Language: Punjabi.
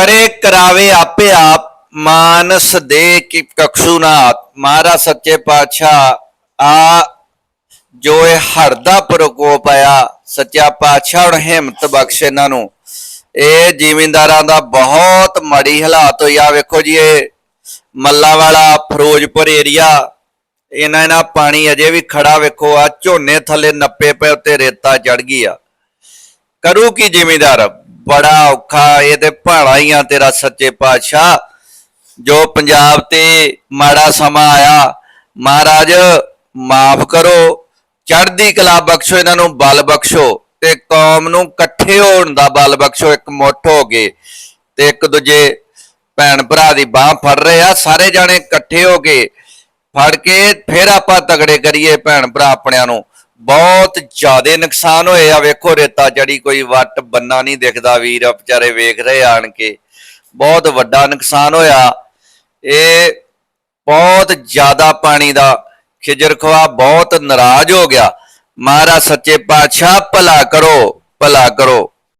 ਕਰੇ ਕਰਾਵੇ ਆਪੇ ਆਪ, ਮਾਨਸ ਦੇ ਕਿ ਕਖਸ਼ੂ ਨਾਥ। ਮਹਾਰਾਜ ਸੱਚੇ ਪਾਤਸ਼ਾਹ, ਆ ਜੋ ਇਹ ਹੜ ਪ੍ਰਕੋਪ ਆਇਆ, ਸੱਚਾ ਪਾਤਸ਼ਾਹ ਹੁਣ ਹਿੰਮਤ ਬਖਸ਼ ਇਹਨਾਂ ਨੂੰ। ਇਹ ਜ਼ਿਮੀਂਦਾਰਾਂ ਦਾ ਬਹੁਤ ਮਾੜੀ ਹਾਲਾਤ ਹੋਈ ਆ। ਵੇਖੋ ਜੀ, ਇਹ ਮੱਲਾ ਵਾਲਾ ਫਿਰੋਜ਼ਪੁਰ ਏਰੀਆ ਇਹਨਾਂ ਇਹਨਾਂ ਪਾਣੀ ਅਜੇ ਵੀ ਖੜਾ, ਵੇਖੋ ਆ ਝੋਨੇ ਥੱਲੇ ਨੱਪੇ ਪਏ, ਉੱਤੇ ਰੇਤਾ ਚੜ ਗਈ ਆ। ਕਰੂ ਕੀ ਜ਼ਿਮੀਂਦਾਰ? ਬੜਾ ਔਖਾ, ਇਹ ਤੇ ਭਾਣਾ ਹੀ ਆ ਤੇਰਾ ਸੱਚੇ ਪਾਤਸ਼ਾਹ। ਜੋ ਪੰਜਾਬ ਤੇ ਮਾੜਾ ਸਮਾਂ ਆਇਆ, ਮਹਾਰਾਜ ਮਾਫ ਕਰੋ, ਚੜ੍ਹਦੀ ਕਲਾ ਬਖਸ਼ੋ, ਇਹਨਾਂ ਨੂੰ ਬਲ ਬਖਸ਼ੋ, ਤੇ ਕੌਮ ਨੂੰ ਇਕੱਠੇ ਹੋਣ ਦਾ ਬਲ ਬਖਸ਼ੋ, ਇੱਕ ਮੁੱਠ ਹੋ ਕੇ, ਤੇ ਇੱਕ ਦੂਜੇ ਭੈਣ ਭਰਾ ਦੀ ਬਾਹ ਫੜ ਰਹੇ ਆ, ਸਾਰੇ ਜਾਣੇ ਇਕੱਠੇ ਹੋ ਕੇ ਫੜ ਕੇ, ਫਿਰ ਆਪਾਂ ਤਗੜੇ ਕਰੀਏ ਭੈਣ ਭਰਾ ਆਪਣਿਆਂ ਨੂੰ। ਬਹੁਤ ਜ਼ਿਆਦਾ ਨੁਕਸਾਨ ਹੋਏ ਆ। ਵੇਖੋ ਰੇਤਾ ਜੜੀ ਕੋਈ ਵੱਟ, ਬੰਨਾ ਨਹੀਂ ਦਿਖਦਾ ਵੀਰ, ਵਿਚਾਰੇ ਵੇਖ ਰਹੇ ਆਣ ਕੇ। ਬਹੁਤ ਵੱਡਾ ਨੁਕਸਾਨ ਹੋਇਆ। ਇਹ ਬਹੁਤ ਜ਼ਿਆਦਾ ਪਾਣੀ ਦਾ ਖਿਜਰ ਖਵਾ ਬਹੁਤ ਨਾਰਾਜ਼ ਹੋ ਗਿਆ। ਮਹਾਰਾਜ ਸੱਚੇ ਪਾਤਸ਼ਾਹ, ਭਲਾ ਕਰੋ ਭਲਾ ਕਰੋ।